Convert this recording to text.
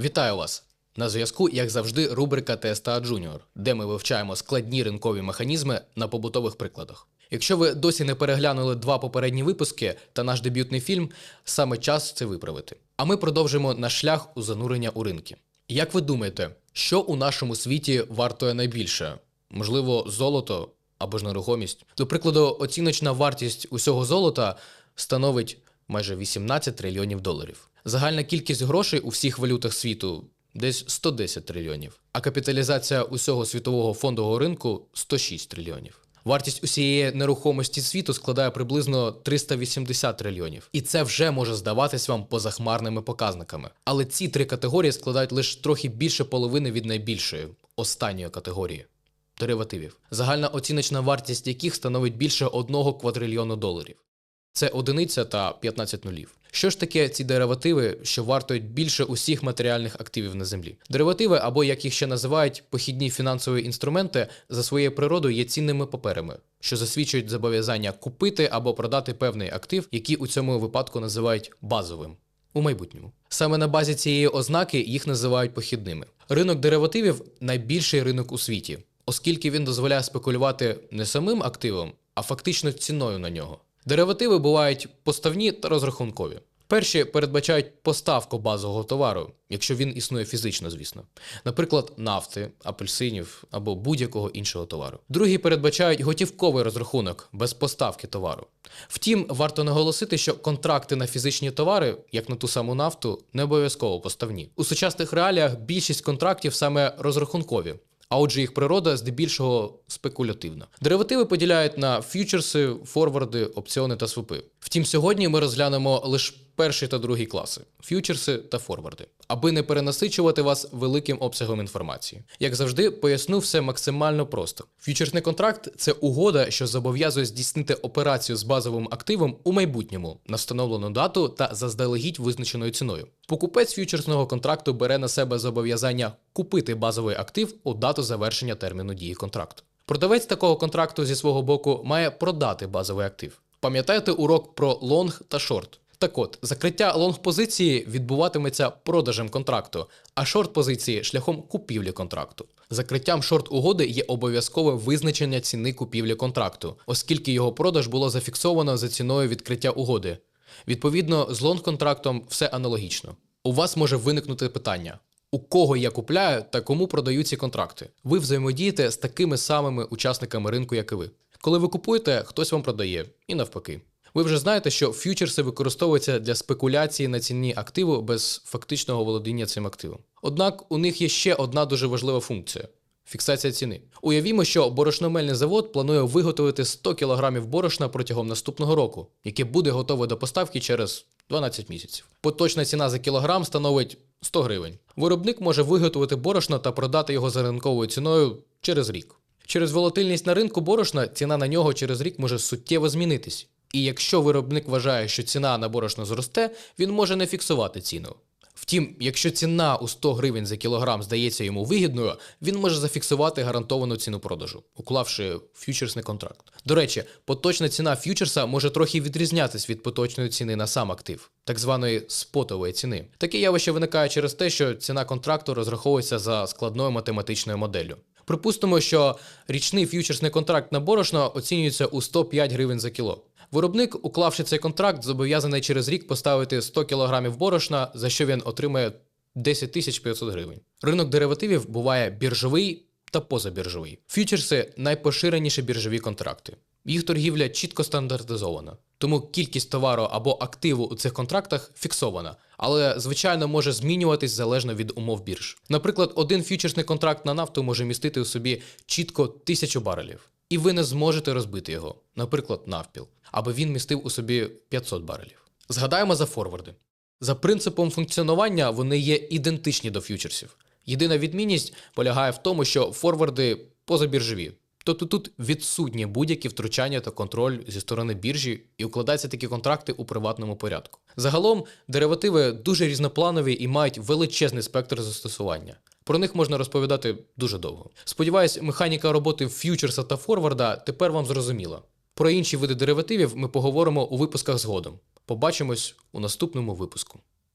Вітаю вас! На зв'язку, як завжди, рубрика ТСТА Junior, де ми вивчаємо складні ринкові механізми на побутових прикладах. Якщо ви досі не переглянули два попередні випуски та наш дебютний фільм, саме час це виправити. А ми продовжимо наш шлях у занурення у ринки. Як ви думаєте, що у нашому світі вартує найбільше? Можливо, золото або ж нерухомість? До прикладу, оціночна вартість усього золота становить майже 18 трильйонів доларів. Загальна кількість грошей у всіх валютах світу десь 110 трильйонів, а капіталізація усього світового фондового ринку 106 трильйонів. Вартість усієї нерухомості світу складає приблизно 380 трильйонів, і це вже може здаватись вам позахмарними показниками. Але ці три категорії складають лише трохи більше половини від найбільшої останньої категорії деривативів, загальна оціночна вартість яких становить більше 1 квадрильйону доларів. Це одиниця та 15 нулів. Що ж таке ці деривативи, що вартують більше усіх матеріальних активів на землі? Деривативи, або як їх ще називають, похідні фінансові інструменти, за своєю природою є цінними паперами, що засвідчують зобов'язання купити або продати певний актив, який у цьому випадку називають базовим. У майбутньому саме на базі цієї ознаки їх називають похідними. Ринок деривативів найбільший ринок у світі, оскільки він дозволяє спекулювати не самим активом, а фактично ціною на нього. Деривативи бувають поставні та розрахункові. Перші передбачають поставку базового товару, якщо він існує фізично, звісно, наприклад, нафти, апельсинів або будь-якого іншого товару. Другі передбачають готівковий розрахунок без поставки товару. Втім, варто наголосити, що контракти на фізичні товари, як на ту саму нафту, не обов'язково поставні. У сучасних реаліях більшість контрактів саме розрахункові. А отже, їх природа здебільшого спекулятивна. Деривативи поділяють на фьючерси, форварди, опціони та свопи. Втім, сьогодні ми розглянемо лише перший та другий класи фьючерси та форварди, аби не перенасичувати вас великим обсягом інформації. Як завжди, поясню все максимально просто. Фьючерсний контракт це угода, що зобов'язує здійснити операцію з базовим активом у майбутньому на встановлену дату та заздалегідь визначеною ціною. Покупець фьючерсного контракту бере на себе зобов'язання купити базовий актив у дату завершення терміну дії контракту. Продавець такого контракту зі свого боку має продати базовий актив. Пам'ятаєте урок про лонг та шорт? Так от, закриття лонг-позиції відбуватиметься продажем контракту, а шорт-позиції шляхом купівлі контракту. Закриттям шорт-угоди є обов'язкове визначення ціни купівлі контракту, оскільки його продаж було зафіксовано за ціною відкриття угоди. Відповідно, з лонг-контрактом все аналогічно. У вас може виникнути питання: у кого я купляю та кому продаю ці контракти? Ви взаємодієте з такими самими учасниками ринку, як і ви. Коли ви купуєте, хтось вам продає, і навпаки. Ви вже знаєте, що фьючерси використовуються для спекуляції на ціні активу без фактичного володіння цим активом. Однак у них є ще одна дуже важлива функція фіксація ціни. Уявімо, що борошномельний завод планує виготовити 100 кг борошна протягом наступного року, яке буде готове до поставки через 12 місяців. Поточна ціна за кілограм становить 100 гривень. Виробник може виготовити борошно та продати його за ринковою ціною через рік. Через волатильність на ринку борошна ціна на нього через рік може суттєво змінитись. І якщо виробник вважає, що ціна на борошно зросте, він може не фіксувати ціну. Втім, якщо ціна у 100 гривень за кілограм здається йому вигідною, він може зафіксувати гарантовану ціну продажу, уклавши фьючерсний контракт. До речі, поточна ціна фьючерса може трохи відрізнятись від поточної ціни на сам актив, так званої спотової ціни. Таке явище виникає через те, що ціна контракту розраховується за складною математичною моделлю. Припустимо, що річний ф'ючерсний контракт на борошно оцінюється у 105 гривень за кіло. Виробник, уклавши цей контракт, зобов'язаний через рік поставити 100 кг борошна, за що він отримає 10 тисяч 500 гривень. Ринок деривативів буває біржовий та позабіржовий. Ф'ючерси найпоширеніші біржові контракти. Їх торгівля чітко стандартизована, тому кількість товару або активу у цих контрактах фіксована, але звичайно може змінюватись залежно від умов бірж. Наприклад, один фьючерсний контракт на нафту може містити у собі чітко тисячу барелів, і ви не зможете розбити його, наприклад, навпіл, аби він містив у собі 500 барелів. Згадаємо за форварди. За принципом функціонування вони є ідентичні до фьючерсів. Єдина відмінність полягає в тому, що форварди позабіржові. Тобто тут відсутні будь-які втручання та контроль зі сторони біржі і укладаються такі контракти у приватному порядку. Загалом деривативи дуже різнопланові і мають величезний спектр застосування. Про них можна розповідати дуже довго. Сподіваюсь, механіка роботи ф'ючерса та форварда тепер вам зрозуміла. Про інші види деривативів ми поговоримо у випусках згодом. Побачимось у наступному випуску.